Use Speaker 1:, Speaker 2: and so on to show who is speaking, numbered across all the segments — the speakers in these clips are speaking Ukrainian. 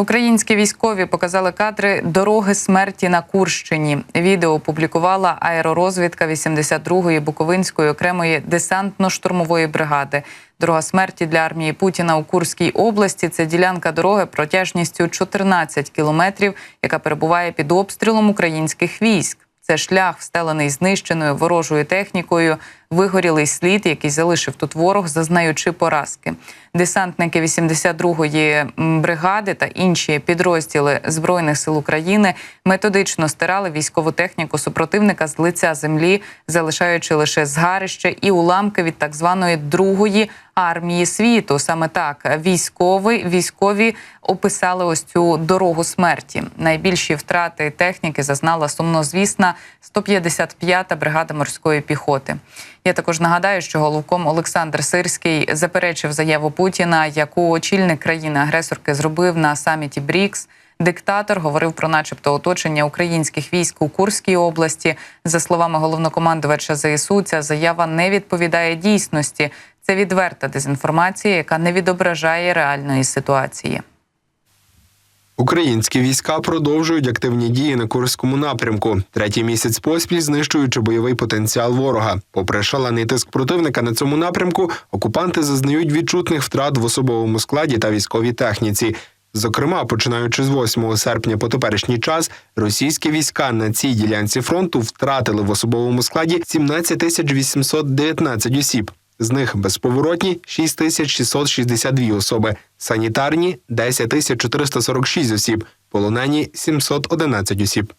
Speaker 1: Українські військові показали кадри дороги смерті на Курщині. Відео опублікувала аеророзвідка 82-ї Буковинської окремої десантно-штурмової бригади. Дорога смерті для армії Путіна у Курській області це ділянка дороги протяжністю 14 кілометрів, яка перебуває під обстрілом українських військ. Це шлях, встелений знищеною ворожою технікою, вигорілий слід, який залишив тут ворог, зазнаючи поразки. Десантники 82-ї бригади та інші підрозділи збройних сил України методично стирали військову техніку супротивника з лиця землі, залишаючи лише згарище і уламки від так званої другої армії світу. Саме так військові військові описали ось цю дорогу смерті. Найбільші втрати техніки зазнала сумнозвісна 155-та бригада морської піхоти. Я також нагадаю, що головком Олександр Сирський заперечив заяву Путіна, яку очільник країни-агресорки зробив на саміті БРІКС. Диктатор говорив про, начебто, оточення українських військ у Курській області. За словами головнокомандувача ЗСУ, ця заява не відповідає дійсності. Це відверта дезінформація, яка не відображає реальної ситуації.
Speaker 2: Українські війська продовжують активні дії на Курському напрямку. Третій місяць поспіль знищуючи бойовий потенціал ворога. Попри шалений тиск противника на цьому напрямку, окупанти зазнають відчутних втрат в особовому складі та військовій техніці. Зокрема, починаючи з 8 серпня по теперішній час, російські війська на цій ділянці фронту втратили в особовому складі 17 тисяч 819 осіб. З них безповоротні 6662 особи, санітарні 10 тисяч 446 осіб, полонені 711 осіб.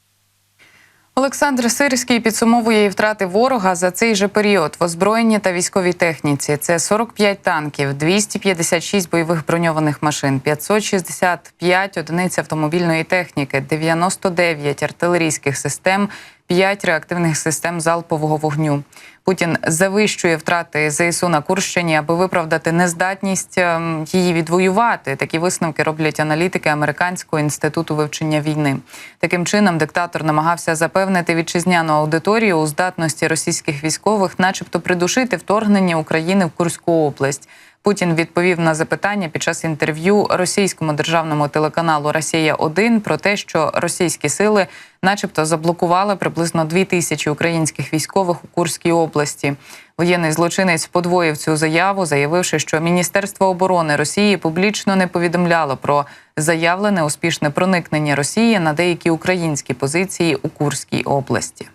Speaker 1: Олександр Сирський підсумовує і втрати ворога за цей же період в озброєнні та військовій техніці. Це 45 танків, 256 бойових броньованих машин, 565 одиниць автомобільної техніки, 99 артилерійських систем, 5 реактивних систем залпового вогню. Путін завищує втрати ЗСУ на Курщині, аби виправдати нездатність ем, її відвоювати. Такі висновки роблять аналітики Американського інституту вивчення війни. Таким чином, диктатор намагався запевнити вітчизняну аудиторію у здатності російських військових, начебто, придушити вторгнення України в Курську область. Путін відповів на запитання під час інтерв'ю російському державному телеканалу Росія 1 про те, що російські сили, начебто, заблокували приблизно дві тисячі українських військових у Курській області. Воєнний злочинець подвоїв цю заяву, заявивши, що Міністерство оборони Росії публічно не повідомляло про заявлене успішне проникнення Росії на деякі українські позиції у Курській області.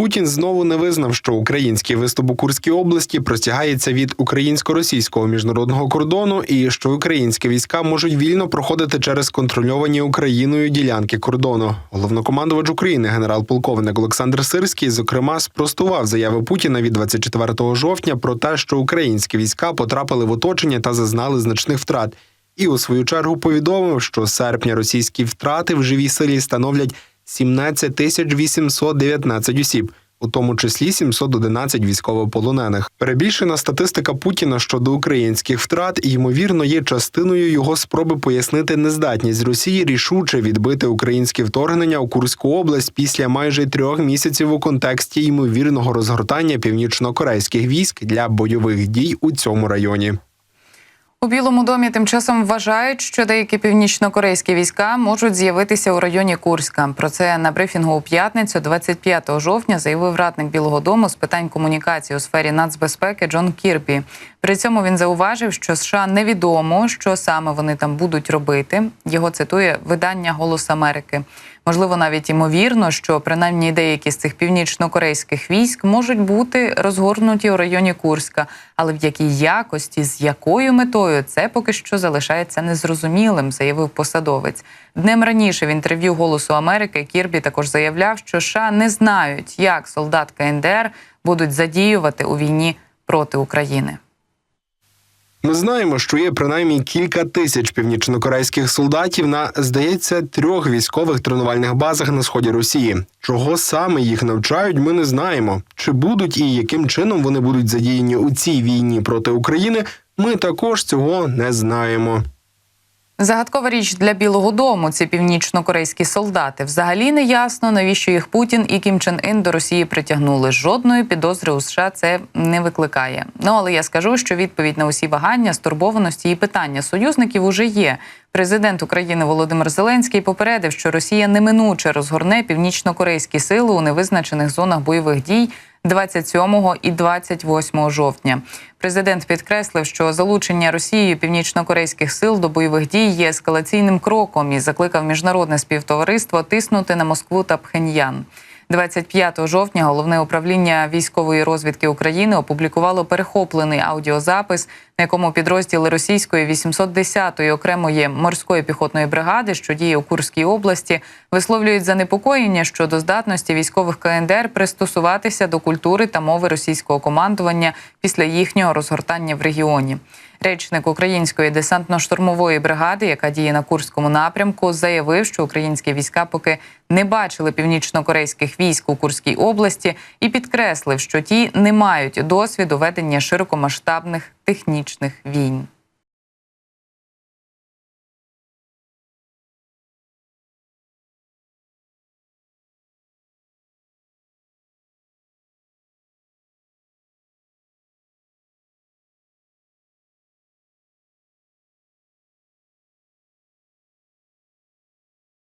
Speaker 2: Путін знову не визнав, що український виступ у Курській області простягається від українсько-російського міжнародного кордону, і що українські війська можуть вільно проходити через контрольовані Україною ділянки кордону. Головнокомандувач України генерал-полковник Олександр Сирський, зокрема, спростував заяви Путіна від 24 жовтня про те, що українські війська потрапили в оточення та зазнали значних втрат. І у свою чергу повідомив, що серпня російські втрати в живій силі становлять 17 тисяч 819 осіб, у тому числі 711 військовополонених. Перебільшена статистика Путіна щодо українських втрат ймовірно є частиною його спроби пояснити нездатність Росії рішуче відбити українське вторгнення у Курську область після майже трьох місяців у контексті ймовірного розгортання північно-корейських військ для бойових дій у цьому районі.
Speaker 1: У Білому домі тим часом вважають, що деякі північно-корейські війська можуть з'явитися у районі Курська. Про це на брифінгу у п'ятницю, 25 жовтня, заявив радник Білого Дому з питань комунікації у сфері нацбезпеки Джон Кірбі. При цьому він зауважив, що США невідомо, що саме вони там будуть робити. Його цитує видання Голос Америки. Можливо, навіть імовірно, що принаймні деякі з цих північно-корейських військ можуть бути розгорнуті у районі Курська, але в якій якості, з якою метою це поки що залишається незрозумілим, заявив посадовець. Днем раніше в інтерв'ю Голосу Америки Кірбі також заявляв, що США не знають, як солдат КНДР будуть задіювати у війні проти України.
Speaker 2: Ми знаємо, що є принаймні кілька тисяч північнокорейських солдатів на, здається, трьох військових тренувальних базах на сході Росії. Чого саме їх навчають, ми не знаємо. Чи будуть і яким чином вони будуть задіяні у цій війні проти України, ми також цього не знаємо.
Speaker 1: Загадкова річ для Білого Дому ці північно-корейські солдати. Взагалі не ясно, навіщо їх Путін і Кім Чен Ін до Росії притягнули. Жодної підозри у США це не викликає. Ну але я скажу, що відповідь на усі вагання, стурбованості і питання союзників уже є. Президент України Володимир Зеленський попередив, що Росія неминуче розгорне північно-корейські сили у невизначених зонах бойових дій 27 і 28 жовтня. Президент підкреслив, що залучення Росією північно-корейських сил до бойових дій є ескалаційним кроком і закликав міжнародне співтовариство тиснути на Москву та Пхеньян. 25 жовтня головне управління військової розвідки України опублікувало перехоплений аудіозапис, на якому підрозділи російської 810-ї окремої морської піхотної бригади, що діє у Курській області, висловлюють занепокоєння щодо здатності військових КНДР пристосуватися до культури та мови російського командування після їхнього розгортання в регіоні. Речник української десантно-штурмової бригади, яка діє на Курському напрямку, заявив, що українські війська поки не бачили північно-корейських військ у Курській області, і підкреслив, що ті не мають досвіду ведення широкомасштабних технічних війн.